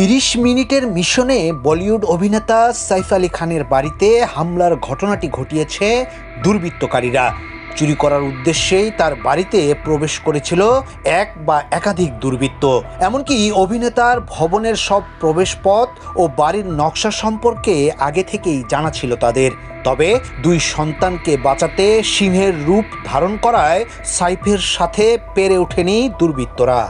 তিরিশ মিনিটের মিশনে বলিউড অভিনেতা সাইফ আলী খানের বাড়িতে হামলার ঘটনাটি ঘটিয়েছে দুর্বৃত্তকারীরা। চুরি করার উদ্দেশ্যেই তার বাড়িতে প্রবেশ করেছিল এক বা একাধিক দুর্বৃত্ত। এমনকি অভিনেতার ভবনের সব প্রবেশপথ ও বাড়ির নকশা সম্পর্কে আগে থেকেই জানা ছিল তাদের। তবে দুই সন্তানকে বাঁচাতে সিংহের রূপ ধারণ করায় সাইফের সাথে পেরে ওঠেনি দুর্বৃত্তরা।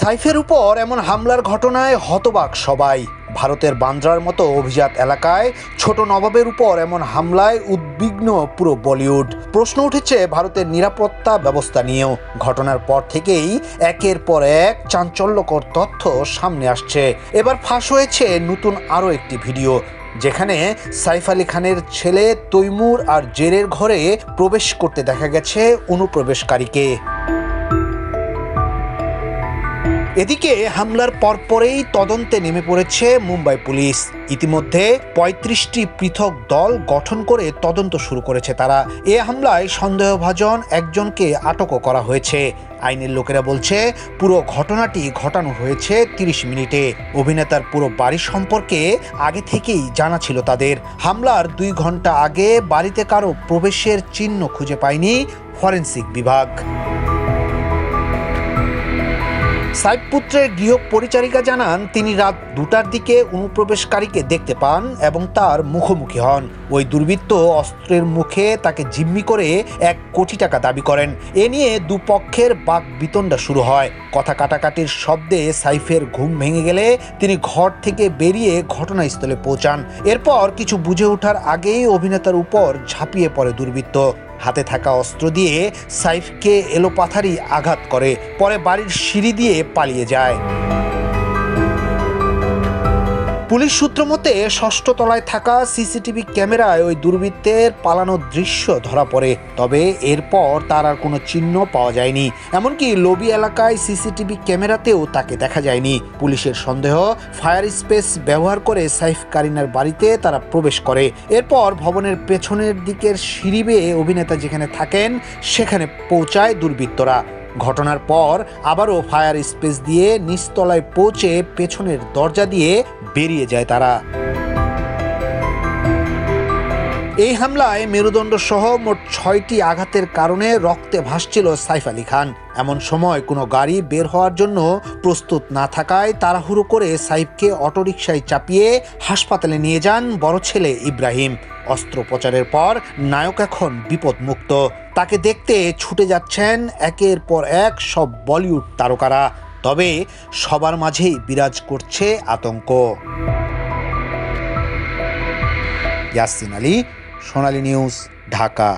সাইফের উপর এমন হামলার ঘটনায় হতবাক সবাই। ভারতের বান্দ্রার মতো অভিজাত এলাকায় ছোট নবাবের উপর এমন হামলায় উদ্বিগ্ন পুরো বলিউড। প্রশ্ন উঠেছে ভারতের নিরাপত্তা ব্যবস্থা নিয়েও। ঘটনার পর থেকেই একের পর এক চাঞ্চল্যকর তথ্য সামনে আসছে। এবার ফাঁস হয়েছে নতুন আরও একটি ভিডিও, যেখানে সাইফ আলী খানের ছেলে তৈমুর আর জেরের ঘরে প্রবেশ করতে দেখা গেছে অনুপ্রবেশকারীকে। এদিকে হামলার পরপরেই তদন্তে নেমে পড়েছে মুম্বাই পুলিশ। ইতিমধ্যে পঁয়ত্রিশটি পৃথক দল গঠন করে তদন্ত শুরু করেছে তারা। এ হামলায় সন্দেহভাজন একজনকে আটকও করা হয়েছে। আইনের লোকেরা বলছে, পুরো ঘটনাটি ঘটানো হয়েছে তিরিশ মিনিটে। অভিনেতার পুরো বাড়ি সম্পর্কে আগে থেকেই জানা ছিল তাদের। হামলার দুই ঘণ্টা আগে বাড়িতে কারও প্রবেশের চিহ্ন খুঁজে পায়নি ফরেন্সিক বিভাগ। সাইফ পুত্রের গৃহ পরিচারিকা জানান, তিনি রাত দুটার দিকে অনুপ্রবেশকারীকে দেখতে পান এবং তার মুখোমুখি হন। ওই দুর্বৃত্ত অস্ত্রের মুখে তাকে জিম্মি করে এক কোটি টাকা দাবি করেন। এ নিয়ে দুপক্ষের বাক বিতণ্ডা শুরু হয়। কথা কাটাকাটির শব্দে সাইফের ঘুম ভেঙে গেলে তিনি ঘর থেকে বেরিয়ে ঘটনাস্থলে পৌঁছান। এরপর কিছু বুঝে ওঠার আগেই অভিনেতার উপর ঝাঁপিয়ে পড়ে দুর্বৃত্ত। হাতে থাকা অস্ত্র দিয়ে সাইফকে এলোপাথারি আঘাত করে পরে বাড়ির সিঁড়ি দিয়ে পালিয়ে যায়। পুলিশ সূত্র মতে, ষষ্ঠ তলায় থাকা সিসিটিভি ক্যামেরায় ওই দুর্বৃত্তের পালানোর দৃশ্য ধরা পড়ে। তবে এরপর তার আর কোনো চিহ্ন পাওয়া যায়নি। এমনকি লবি এলাকায় সিসিটিভি ক্যামেরাতেও তাকে দেখা যায়নি। পুলিশের সন্দেহ, ফায়ার স্পেস ব্যবহার করে সাইফ কারিনার বাড়িতে তারা প্রবেশ করে। এরপর ভবনের পেছনের দিকের সিঁড়ি বেয়ে অভিনেতা যেখানে থাকেন, সেখানে পৌঁছায় দুর্বৃত্তরা। ঘটনার পর আবারও ফায়ার স্পেস দিয়ে নিচতলায় পৌঁছে পেছনের দরজা দিয়ে বেরিয়ে যায় তারা। এই হামলায় মেরুদণ্ড সহ মোট ছয়টি আঘাতের কারণে রক্তে ভাসছিল সাইফ আলী খান। এমন সময় কোনো গাড়ি বের হওয়ার জন্য প্রস্তুত না থাকায় তাড়াহুড়ো করে সাইফকে অটোরিকশায় চাপিয়ে হাসপাতালে নিয়ে যান বড় ছেলে ইব্রাহিম। অস্ত্রোপচারের পর নায়ক এখন বিপদমুক্ত। তাকে দেখতে ছুটে যাচ্ছেন একের পর এক সব বলিউড তারকারা। তবে সবার মাঝেই বিরাজ করছে আতঙ্ক। ইয়াসিন আলী সোনালী নিউজ ঢাকা।